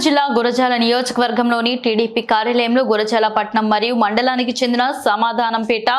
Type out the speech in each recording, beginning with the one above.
జిల్లా గురజాల నియోజకవర్గంలోని టీడీపీ కార్యాలయంలో గురజాల పట్నం మరియు మండలానికి చెందిన సమాధానంపేట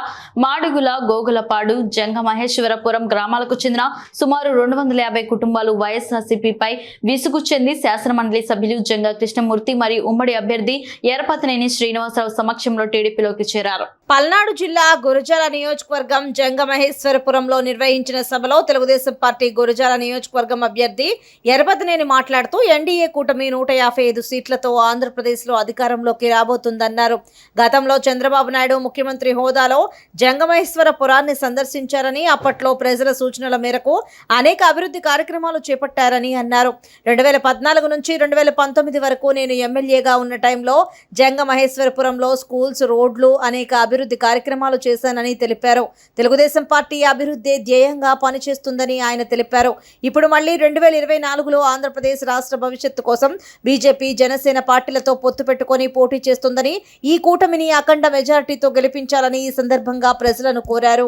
మాడుగుల గోగులపాడు జంగ మహేశ్వరపురం గ్రామాలకు చెందిన సుమారు రెండు వందల యాభై కుటుంబాలు వైఎస్ఆర్సీపీపై విసుగు చెంది శాసనమండలి సభ్యులు జంగ కృష్ణమూర్తి మరియు ఉమ్మడి అభ్యర్థి ఎరపతినేని శ్రీనివాసరావు సమక్షంలో టీడీపీలోకి చేరారు. పల్నాడు జిల్లా గురజాల నియోజకవర్గం జంగమహేశ్వరపురంలో నిర్వహించిన సభలో తెలుగుదేశం పార్టీ గురజాల నియోజకవర్గం అభ్యర్థి ఎరపతినేని మాట్లాడుతూ ఎన్డీఏ కూటమి నూట యాభై ఐదు సీట్లతో ఆంధ్రప్రదేశ్లో అధికారంలోకి రాబోతుందన్నారు. గతంలో చంద్రబాబు నాయుడు ముఖ్యమంత్రి హోదాలో జంగమహేశ్వరపురాన్ని సందర్శించారని అప్పట్లో ప్రజల సూచనల మేరకు అనేక అభివృద్ధి కార్యక్రమాలు చేపట్టారని అన్నారు. రెండు వేల పద్నాలుగు నుంచి రెండు వేల పంతొమ్మిది వరకు నేను ఎమ్మెల్యేగా ఉన్న టైంలో జంగమహేశ్వరపురంలో స్కూల్స్ రోడ్లు అనేక అభివృద్ధి కార్యక్రమాలు చేశానని తెలిపారు. తెలుగుదేశం పార్టీ అభివృద్ధి ధ్యేయంగా పనిచేస్తుందని ఆయన తెలిపారు. ఇప్పుడు మళ్ళీ రెండు వేల ఇరవై నాలుగులో ఆంధ్రప్రదేశ్ రాష్ట్ర భవిష్యత్తు కోసం బీజేపీ బీజేపీ జనసేన పార్టీలతో పొత్తు పెట్టుకుని పోటీ చేస్తుందని ఈ కూటమిని అఖండ మెజారిటీతో గెలిపించాలని ఈ సందర్భంగా ప్రజలను కోరారు.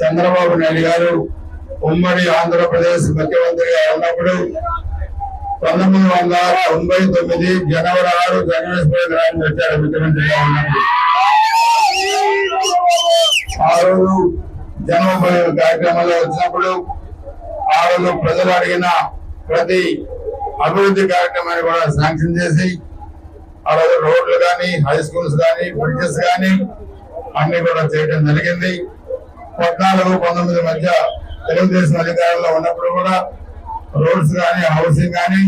చంద్రబాబు నాయుడు గారు ఉమ్మడి ఆంధ్రప్రదేశ్ ముఖ్యమంత్రిగా ఉన్నప్పుడు పంతొమ్మిది వందల తొంభై తొమ్మిది జనవరి ఆరు జగనేశ్వర గ్రామం వచ్చారు ముఖ్యమంత్రిగా ఉన్నప్పుడు. ఆ రోజు జన్మభూమి కార్యక్రమంలో వచ్చినప్పుడు ఆ రోజు ప్రజలు అడిగిన ప్రతి అభివృద్ధి కార్యక్రమాన్ని కూడా శాంక్షన్ చేసి అలాగే రోడ్లు కానీ హై స్కూల్స్ కానీ బ్రిడ్జెస్ కానీ అన్ని కూడా చేయడం జరిగింది. పద్నాలుగు పంతొమ్మిది మధ్య తెలుగుదేశం అధికారంలో ఉన్నప్పుడు కూడా రోడ్స్ కానీ హౌసింగ్ కానీ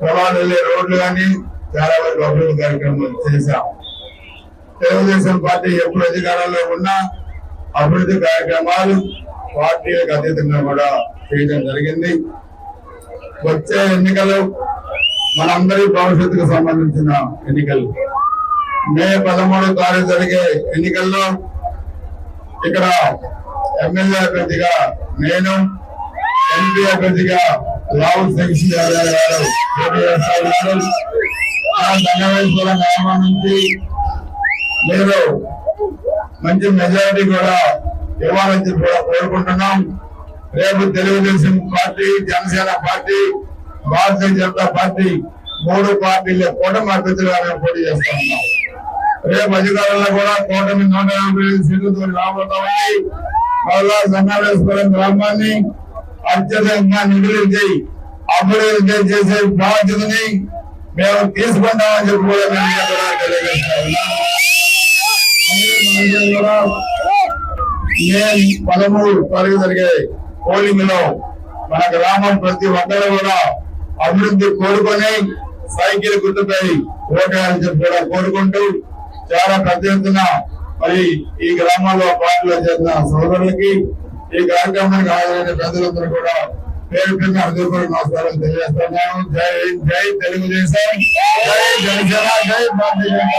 పొలాలు వెళ్ళే రోడ్లు కానీ చాలా వరకు అభివృద్ధి కార్యక్రమాలు చేశాం. తెలుగుదేశం పార్టీ ఎప్పుడు అధికారంలో ఉన్నా అభివృద్ధి కార్యక్రమాలు పార్టీలకు అతీతంగా కూడా చేయడం జరిగింది. వచ్చే ఎన్నికలు మనందరి భవిష్యత్తుకు సంబంధించిన ఎన్నికలు. మే పదమూడో తారీఖు జరిగే ఎన్నికల్లో ఇక్కడ ఎమ్మెల్యే అభ్యర్థిగా నేను ఎంపీ అభ్యర్థిగా రాహుల్ సింగ్ యాదవ్ గారు పోటీ గ్రామం నుంచి మీరు మంచి మెజారిటీ కూడా ఇవ్వాలని చెప్పి కోరుకుంటున్నాం. రేపు Telugu Desam party Janasena party Bharatiya Janata party మూడు పార్టీల కూటమి అభ్యర్థులుగా పోటీ చేస్తా ఉన్నాం. రేపు అధికారంలో కూడా కూటమి నూట యాభై ఐదు సీట్లతో రాబోతామని మళ్ళా సంగారేశ్వరం గ్రామాన్ని అత్యధికంగా నిధులించి అభివృద్ధి చేసే బాధ్యతని మేము తీసుకుంటామని చెప్పి కూడా మేము పదమూడు తారీఖు జరిగాయి పోలింగ్లో మన గ్రామం ప్రతి ఒక్కరు కూడా అభివృద్ధి కోరుకొని సైకిల్ గుర్తుపై ఓటేయాలని చెప్పి కూడా కోరుకుంటూ చాలా పెద్ద ఎత్తున మరి ఈ గ్రామంలో పార్టీలో చేసిన సోదరులకి ఈ కార్యక్రమానికి హాజరైన ప్రజలందరూ కూడా పేరు పేరున హృదయపూర్వక నమస్కారం తెలియజేస్తున్నాను. జై జై తెలుగుదేశం జై జనసేన జై భారతీయ జనతా